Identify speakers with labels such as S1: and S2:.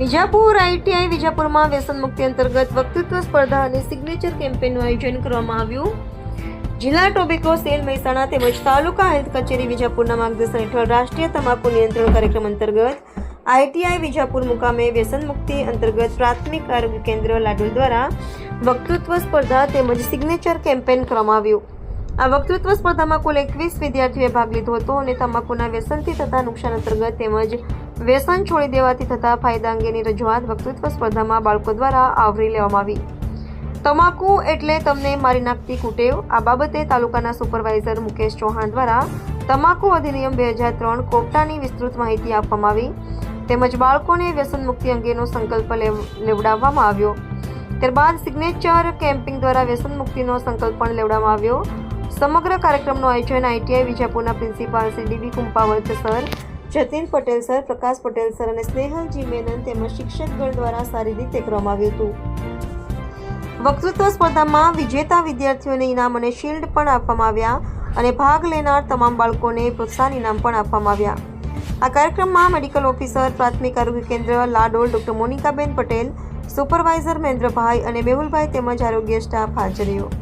S1: Vijapur ITI વિજાપુરમાં વ્યસન અંતર્ગત વક્તૃત્વ સ્પર્ધા અને સિગ્નેચર કેમ્પેનનું આયોજન કરવામાં આવ્યું. જિલ્લા ટોબેકો, સેલ, મહેસાણા તેમજ તાલુકા હેલ્થ કચેરી વિજાપુરના માર્ગદર્શન હેઠળ રાષ્ટ્રીય તમાકુ નિયંત્રણ કાર્યક્રમ અંતર્ગત આઈટીઆઈ વિજાપુર મુકામે વ્યસન મુક્તિ અંતર્ગત પ્રાથમિક આરોગ્ય કેન્દ્ર લાડુ દ્વારા વક્તૃત્વ સ્પર્ધા તેમજ સિગ્નેચર કેમ્પેન કરવામાં આવ્યું. આ વક્તૃત્વ સ્પર્ધામાં કુલ એકવીસ વિદ્યાર્થીઓએ ભાગ લીધો હતો અને તમાકુના વ્યસનથી થતા નુકસાન અંતર્ગત તેમજ વ્યસન છોડી દેવાથી થતા ફાયદા અંગેની રજૂઆત વક્તૃત્વ સ્પર્ધામાં બાળકો દ્વારા આવરી લેવામાં આવી. તમાકુ એટલે તમને મારી નાખતી કુટેવ. આ બાબતે તાલુકાના સુપરવાઇઝર મુકેશ ચૌહાણ દ્વારા તમાકુ અધિનિયમ બે હજાર ત્રણ કોપટાની વિસ્તૃત માહિતી આપવામાં આવી. તેમજ બાળકોને વ્યસન મુક્તિ અંગેનો સંકલ્પ લેવ- લેવડાવવામાં આવ્યો. ત્યારબાદ સિગ્નેચર કેમ્પિંગ દ્વારા વ્યસન મુક્તિનો સંકલ્પ પણ લેવડાવવામાં આવ્યો. સમગ્ર કાર્યક્રમનું આયોજન ITI વિજાપુરના principal Shri D V Kumpavat sir, Jatin Patel sir, Prakash Patel sir અને સ્નેહલજી મેનન તેમજ શિક્ષકગણ દ્વારા સારી રીતે કરવામાં આવ્યું હતું. વક્તૃત્વ સ્પર્ધામાં વિજેતા વિદ્યાર્થીઓને ઇનામ અને શિલ્ડ પણ આપવામાં આવ્યા અને ભાગ લેનાર તમામ બાળકોને પ્રોત્સાહન ઇનામ પણ આપવામાં આવ્યા. આ કાર્યક્રમમાં મેડિકલ ઓફિસર, પ્રાથમિક આરોગ્ય કેન્દ્ર, લાડોલ ડોક્ટર મોનિકાબેન પટેલ, સુપરવાઇઝર મહેન્દ્રભાઈ અને મેહુલભાઈ તેમજ આરોગ્ય સ્ટાફ હાજર રહ્યો.